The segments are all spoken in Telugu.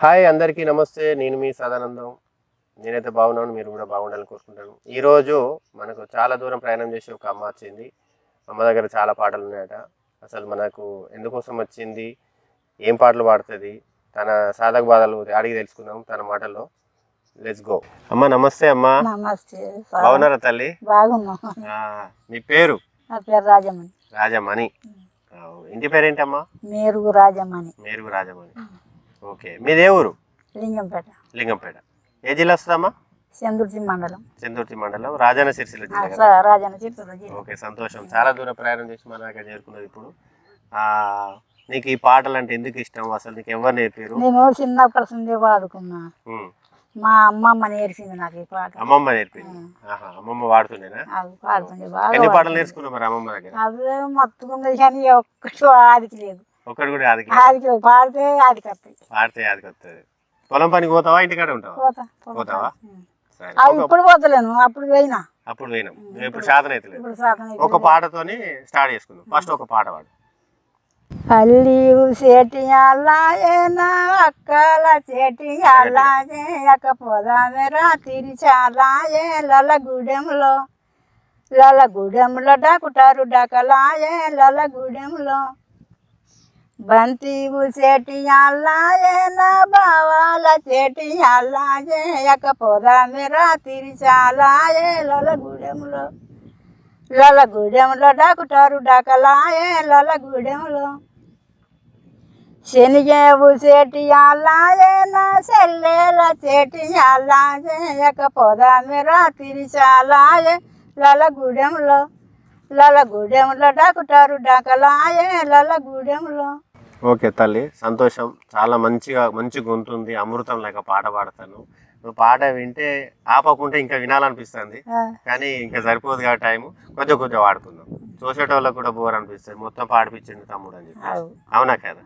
హాయ్ అందరికీ నమస్తే నేను మీ సదానందం. నేనైతే బాగున్నాను మీరు కూడా బాగుండాలని కోరుకుంటాను ఈరోజు మనకు చాలా దూరం ప్రయాణం చేసి ఒక అమ్మ వచ్చింది. అమ్మ దగ్గర చాలా పాటలు ఉన్నాయట. అసలు మనకు ఎందుకోసం వచ్చింది? ఏం పాటలు పాడుతుంది? తన సాధక బాధలు అడిగి తెలుసుకుందాం తన మాటల్లో. లెట్స్ గో అమ్మ నమస్తే అమ్మ. నమస్తే. బాగున్నారా తల్లి? బాగున్నాం. మీ పేరు? నా పేరు రాజమణి. రాజమణి. ఇంటి పేరేంటమ్మా? మేరుగు రాజమణి. మేరుగు రాజమణి. ఓకే. మీదే ఊరు? లింగంపేట. లింగంపేట. ఏ జిల్లా వస్తుందమ్మా? చందుర్తి మండలం. చందుర్తి మండలం. రాజన్న సిరిసిల్ల జిల్లా రాజన్న ఓకే సంతోషం. చాలా దూరం ప్రయాణం చేసి మన దగ్గర చేరుకున్నది ఇప్పుడు. నీకు ఈ పాటలు అంటే ఎందుకు ఇష్టం? అసలు నీకు ఎవరు నేర్పారు? నేను చిన్నప్పటి నుండి పాడుకున్నా ఉమ్. మా అమ్మమ్మ నేర్పింది నాకు ఈ పాట. అమ్మమ్మ నేర్పింది. అమ్మమ్మ వాడుతుండేనా? బాగా పాటలు పాడుతుంది. నేర్చుకున్నావు మరి అమ్మమ్మ దగ్గర? అదే మొత్తుకున్నది కానీ ఒక్కటి ఆదికి లేదు. కూడా ఆదికి ఆదికి లేదు. పాడితే ఆదికి వస్తాయి. పాడితే ఆదికి వస్తుంది. పొలం పనికి పోతావా? ఇంటికాడ ఉంటావా? పోతా. పోతావా? సరే. ఇప్పుడు పోతలేను. అప్పుడు పోయినా. అప్పుడు పోయినాం. ఇప్పుడు శాతం అయితే ఒక పాటతోని స్టార్ట్ చేసుకుందాం. ఫస్ట్ ఒక పాట పాడు. అల్లి సేటి అలాయేనా అక్కల చేటి అలాగే అక్కపోదామె రాత్రి చాలాయే. లలగూడెంలో లలగూడెంలో డాకుటారు డకలాయే లలగూడెంలో. బంతి సేటి అలాయేనా బావాల చేటి అలాగే అక్కపోదామె రాత్రి చాలాయే లలగూడెంలో లలగూడెంలో డాకుటారు డాకలాయే లలగూడెంలో శనిగేవు చేటి అలాగే నా సెల్లెల చేటి అలాగే ఎకపోదామె రాత్రి చాలాయే లలగూడెంలో లలగూడెంలో డాకుటారు డకలాయే లలగూడెంలో ఓకే తల్లి సంతోషం. చాలా మంచిగా మంచి గొంతుంది. అమృతం లేక పాట పాడతాను. నువ్వు పాట వింటే ఆపకుంటే ఇంకా వినాలనిపిస్తుంది. కానీ ఇంకా సరిపోదు కాబట్టి టైం కొంచెం కొంచెం వాడుకుందాం. చూసేటోళ్ళకి కూడా బోర్ అనిపిస్తుంది. మొత్తం పాడిపించండి తమ్ముడు అని చెప్పి అవు. అవునా కదా?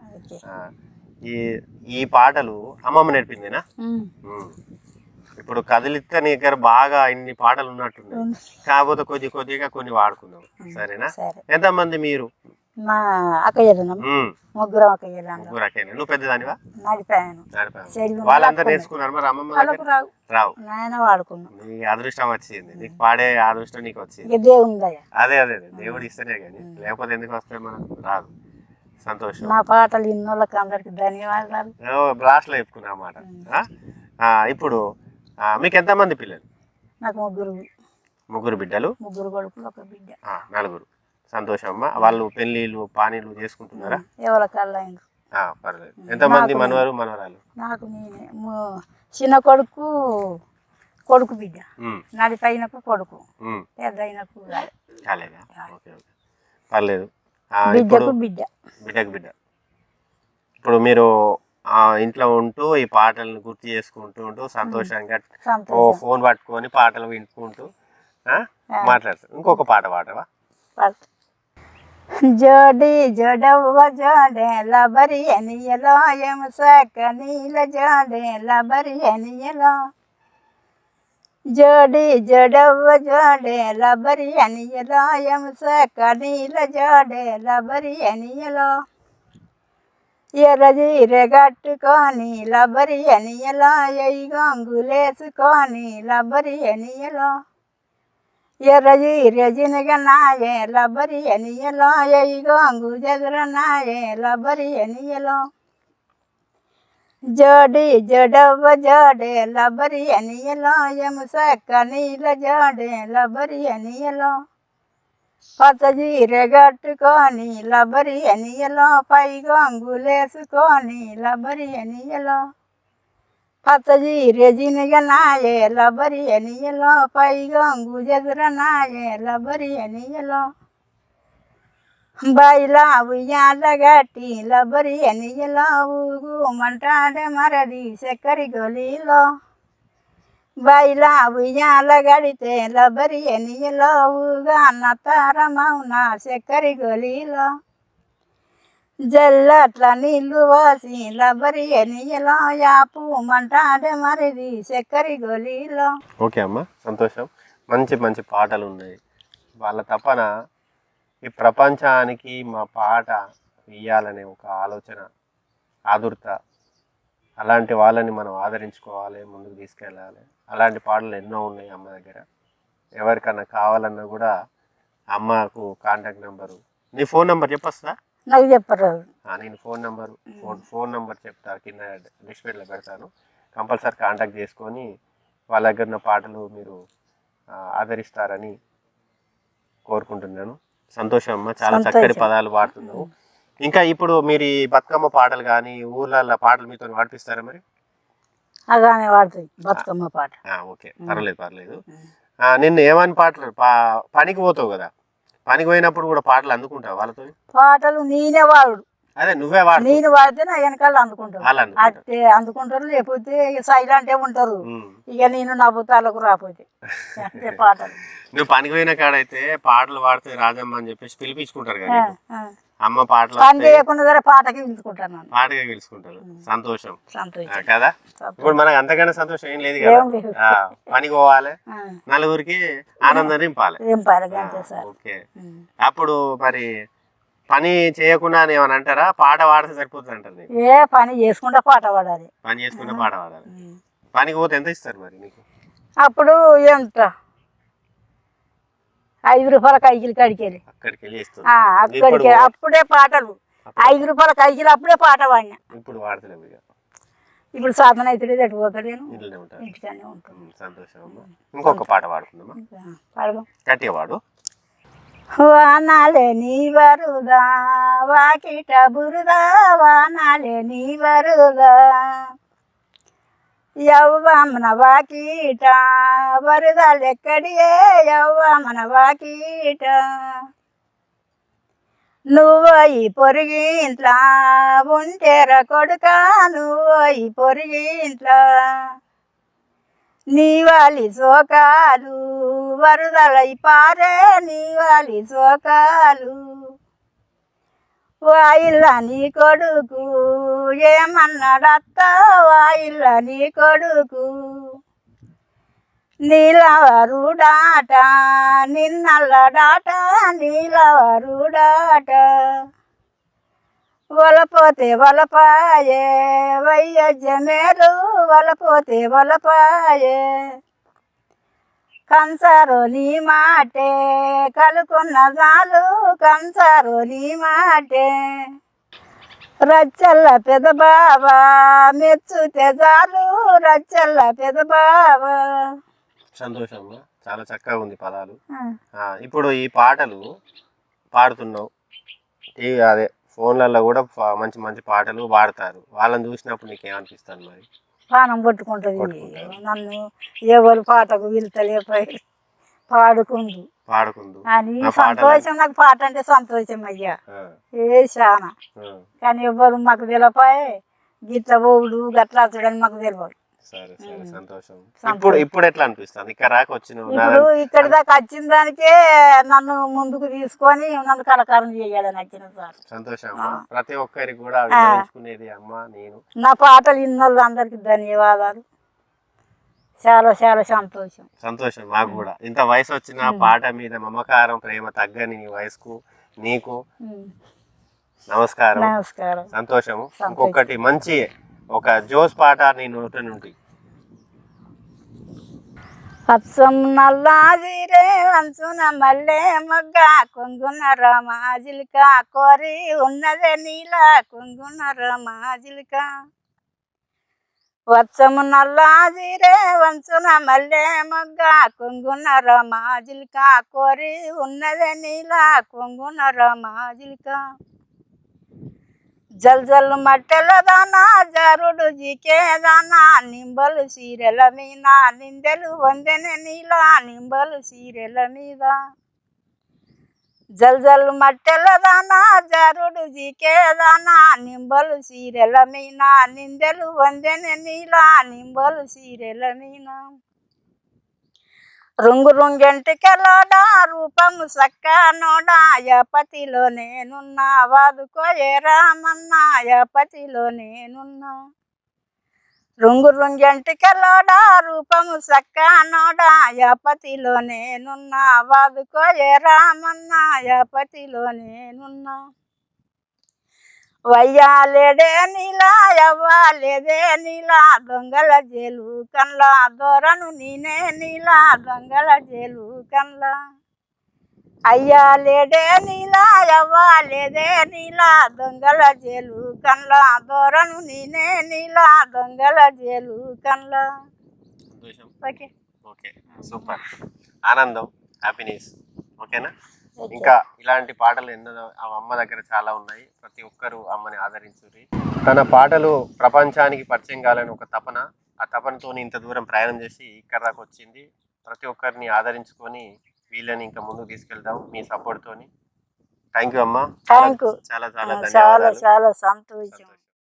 ఈ ఈ పాటలు అమ్మమ్మ నేర్పిందినా. ఇప్పుడు కదిలిస్తే నీ దగ్గర బాగా ఇన్ని పాటలు ఉన్నట్టున్నాయి. కాకపోతే కొద్ది కొద్దిగా కొన్ని వాడుకుందాం. సరేనా? సరే. ఎంతమంది మీరు? మా అక్కయ్యలు. ముగ్గురం అక్కయ్యలు ముగ్గురు అక్కయ్యలు. నువ్వు పెద్దదానివా నడిపాను వాళ్ళందరూ నేర్చుకున్నారు మరి అమ్మమ్మ రావు. రావు. నాయన వాడుకున్నాం నీ అదృష్టం వచ్చింది. నీకు పాడే అదృష్టం నీకు వచ్చింది. అదే అదే దేవుడు ఇస్తేనే కానీ లేకపోతే ఎందుకు వస్తాయి మనకు రాదు. సంతోషం. నా పాటలు ఇన్నోళ్ళకి అందరికి ధన్యవాదాలు. లాస్ట్లో చెప్పుకున్నా మాట ఇప్పుడు మీకు ఎంతమంది పిల్లలు? నాకు ముగ్గురు. ముగ్గురు బిడ్డలు? ముగ్గురు కొడుకులు ఒక బిడ్డ. ఆ, నలుగురు. సంతోషం అమ్మ వాళ్ళు పెళ్ళిళ్ళు పానీలు చేసుకుంటున్నారా? ఎవరి కళ్ళైంది ఆ, పర్లేదు. ఎంతమంది మనవారు మనవరాలు? నాకు నేనే చిన్న కొడుకు కొడుకు బిడ్డ. ఉమ్, నడిపైనకు కొడుకు. పెద్ద అయినకు కాదు. కాలేదా? Okay okay. పర్లేదు. బిడ్డకు బిడ్డ. బిడ్డకు బిడ్డ. ఇప్పుడు మీరు ఆ ఇంట్లో ఉంటూ ఈ పాటలను గుర్తు చేసుకుంటూ ఉంటూ సంతోషంగా ఓ ఫోన్ పట్టుకొని పాటలు వినుకుంటూ మాట్లాడతారు. ఇంకొక పాట పాడవా? పడుతుంది. జోడి జోడవ్వ జోడే లబరి ఎనియలో ఎము సక్క నీల జోడే లబరి ఎనియలో జోడి జోడవ్వ జోడే లబరి ఎనియలో ఎము సక్క నీల జోడే లబరి ఎనియలో ఎర్రజీరె కట్టుకొని లబరి ఎనియలో ఎయి గంగులేసుకొని లబరి ఎనియలో ఎర్రజీరె జినగ నాయే లబరి ఎనియలో ఎయి గంగు జగర నాయే లబరి ఎనియలో జోడి జడవ జోడే లబరి ఎనియలో ఎము సక్క నీల జోడే లబరి ఎనియలో పచ్చజీరె కట్టుకొని లబరి ఎనియలో పై గంగులేసుకొని లబరి ఎనియలో పచ్చజీరె జినగ నాయే లబరి ఎనియలో పై గంగు జదుర నాయే లబరి ఎనియలో బయలా ఉయ్యాల గట్టి లబరి ఎనియలో ఊగు మంటాడే మరది చక్కరి గొలిలో బయలా ఉయ్యాల గడితే లబరి ఎనియలో ఊగా నతారమౌన చక్కరి గొలిలో జల్లట్ల నీళ్ళు వాసి లబరి ఎనియలో యాపు మంటాడే మరిది చక్కరి గొలిలో. ఓకే అమ్మ సంతోషం. మంచి మంచి పాటలు ఉన్నాయి వాళ్ళ తపన ఈ ప్రపంచానికి మా పాట వేయాలనే ఒక ఆలోచన ఆదుర్త. అలాంటి వాళ్ళని మనం ఆదరించుకోవాలి ముందుకు తీసుకెళ్ళాలి. అలాంటి పాటలు ఎన్నో ఉన్నాయి అమ్మ దగ్గర. ఎవరికన్నా కావాలన్నా కూడా అమ్మకు కాంటాక్ట్ నెంబరు. నీ ఫోన్ నెంబర్ చెప్పొస్తా నాకు చెప్పరు నేను phone number phone phone number చెప్తా కింద డిస్ప్లేలో పెడతాను. కంపల్సరీ కాంటాక్ట్ చేసుకొని వాళ్ళ దగ్గర ఉన్న పాటలు మీరు ఆదరిస్తారని కోరుకుంటున్నాను. సంతోషం అమ్మ చాలా చక్కటి. పదాలు పాడుతున్నావు ఇంకా ఇప్పుడు మీరు ఈ బతుకమ్మ పాటలు కానీ ఊర్లలో పాటలు మీతో పాడిపిస్తారా మరి? అగానే వాడుతుంది బతుకమ్మ పాట. ఓకే. పర్లేదు పర్లేదు. నిన్న ఏమని పాటలు? పనికి పోతావు కదా? పనికి పోయినప్పుడు కూడా పాటలు అందుకుంటావు వాళ్ళతో? పాటలు నేనే వాడు అదే నువ్వే వాడు నేను వాడితే నా వెనకాల అందుకుంటారు. అట్టే అందుకుంటారు లేకపోతే ఇక సైలెంటే ఉంటారు. ఇక నేను నవ్వుతాలకు రాకపోతే. అంతే పాటలు. నువ్వు పనికి పోయిన కాడైతే పాటలు పాడితే రాజమ్మ అని చెప్పేసి పిలిపించుకుంటారు కదా. అమ్మ పాటలు పని చేయకుండా సరే పాటకి పిలుచుకుంటాను నన్ను. పాటగా పిలుచుకుంటారు. సంతోషం. ఆ, సంతోషం. కదా. ఇప్పుడు మనకు అంతకన్నా సంతోషం ఏం లేదు కదా? ఏం లేదు. ఆ, పనికి పోవాలి. ఆ, నలుగురికి ఆనందం నింపాలి. ఏం సార్. ఓకే. అప్పుడు మరి పని చేయకుండా అని ఏమని అంటారా? పాట పాడితే సరిపోతుంది అంటారు నీకు. ఏ పని చేసుకుంటా పాట పాడాలి. పని చేసుకుంటే పాట పాడాలి. పనికి పోతే ఎంత ఇస్తారు మరి నీకు? అప్పుడు ఎంత? ఐదు రూపాయల కైకిలు కడికేది. అక్కడికి అప్పుడే పాటలు. ఐదు రూపాయల కైకిలు అప్పుడే పాట పాడినా ఇప్పుడు ఇప్పుడు సాధన అయితే ఇంటికానే ఉంటాను. సంతోషం ఇంకొక పాట పాడుకుందామా? పాడదాం గట్టిగా పాడు. వానాలే వాకిట బురుగా వానాలే యవ్వమన వాకిట వరుగాలెక్కడియే యవ్వమన యవ్వమ్మన నువ్వు ఈ పొరిగి ఇంట్లో ఉంటేర కొడుక నువ్వు ఈ పొరిగి ఇంట్లో నీవాలి సోకాలు వరదలై పారే నీవాలి సోకాలు వాయిల్ల నీ కొడుకు ఏమన్నాడత్త? వాయిల్ల నీ కొడుకు. నీలవరుడాట నిన్నల్లడాట నీలవరుడాట. వలపోతే వలపాయే వయ్యజమేలు వలపోతే వలపాయే. కంసారు నీ మాటే కలుకున్న జాలు కంసారు నీ మాటే. రచ్చల్ల పెద బాబా మెచ్చుతే జాలు రచ్చల్ల పెద బాబా సంతోషం చాలా చక్కగా ఉంది పదాలు. ఇప్పుడు ఈ పాటలు పాడుతున్నావు టీవీ అదే ఫోన్లలో కూడా మంచి మంచి పాటలు పాడతారు. వాళ్ళని చూసినప్పుడు నీకు ఏమనిపిస్తుంది మరి? పానం కొట్టుకుంటుంది. కొట్టుకుంటది. నన్ను ఎవరు పాటకు వెళ్తలేపోయి పాడుకుంది. అని సంతోషం నాకు పాట అంటే సంతోషం అయ్యా. ఏ చాలా ఆ, కానీ ఎవ్వరు మాకు తెలియపాయే గిట్ల పోవుడు గట్లా చూడని మాకు తెలియదు సరే సరే. సంతోషం. ఇప్పుడు ఇప్పుడు ఎట్లా అనిపిస్తుంది? ఇక్కడ రాక వచ్చిన ఇప్పుడు ఇక్కడి దాకా వచ్చిన దానికే నన్ను ముందుకు తీసుకొని నన్ను కలకారం చేయాలని వచ్చిన సార్. సంతోషం ప్రతి ఒక్కరికి కూడా అభినందించుకునేది అమ్మ నేను. నా పాటలు ఇన్నోళ్ళు అందరికి ధన్యవాదాలు. చాలా చాలా సంతోషం. సంతోషం మాకు కూడా. ఇంత వయసు వచ్చిన పాట మీద మమకారం ప్రేమ తగ్గని నీ వయసుకు నీకు. నమస్కారం. నమస్కారం. సంతోషము. సంతోషం. ఇంకొకటి మంచి ఒక జోస్ పాట నీ నోట నుండి. అచ్చం నల్లాజిరే వంచున మల్లె మొగ్గ కొంగున రమాజిలిక కోరి ఉన్నదే నీల కొంగున రమాజిలిక. వచ్చము నల్లాజిరే వంచున మల్లె మొగ్గ కొంగున రమాజిలిక కోరి ఉన్నదే నీల కొంగున రమాజిలిక. జల్జల్ మట్టెలదానా జరుడు జికేదానా నింబలు సీరెల మీద నిందెలు వందెన నీలా నింబలు సీరెల మీద. జల్జల్ మట్టెలదానా జరుడు జికేదానా నింబలు సీరెల మీద నిందెలు వందెన నీలా నింబలు సీరెల మీద. రుంగు రుంగెంటికెలాడా రూపము సక్క నోడా నేనున్నా. వాదుకో ఏ రామన్నా యపతిలో నేనున్నా. రుంగు రుంగెంటికెలాడా రూపము సక్క నోడా నేనున్నా. వాదుకో ఏ రామన్నా నేనున్నా. వయ్యాలేడే నీలా ఎవ్వాలేదే నీలా దొంగల జేలు కన్లా దొరను నేనే నీలా దొంగల జేలు కన్లా. అయ్యా లేడే నీలా ఎవ్వాలేదే నీలా దొంగల జేలు కన్లా దొరను నేనే నీలా దొంగల జేలు కన్లా. ఓకే. ఓకే. సూపర్. ఆనందం. హ్యాపీనెస్. ఓకేనా? ఇంకా ఇలాంటి పాటలు ఎన్నో ఆ అమ్మ దగ్గర చాలా ఉన్నాయి. ప్రతి ఒక్కరు అమ్మని ఆదరించుర్రి. తన పాటలు ప్రపంచానికి పరిచయం కావాలని ఒక తపన ఆ తపనతో ఇంత దూరం ప్రయాణం చేసి ఇక్కడ దాకా వచ్చింది. ప్రతి ఒక్కరిని ఆదరించుకొని వీళ్ళని ఇంకా ముందుకు తీసుకెళ్తాం మీ సపోర్ట్ తోని. థ్యాంక్ యూ అమ్మా. చాలా చాలా చాలా చాలా సంతోషం.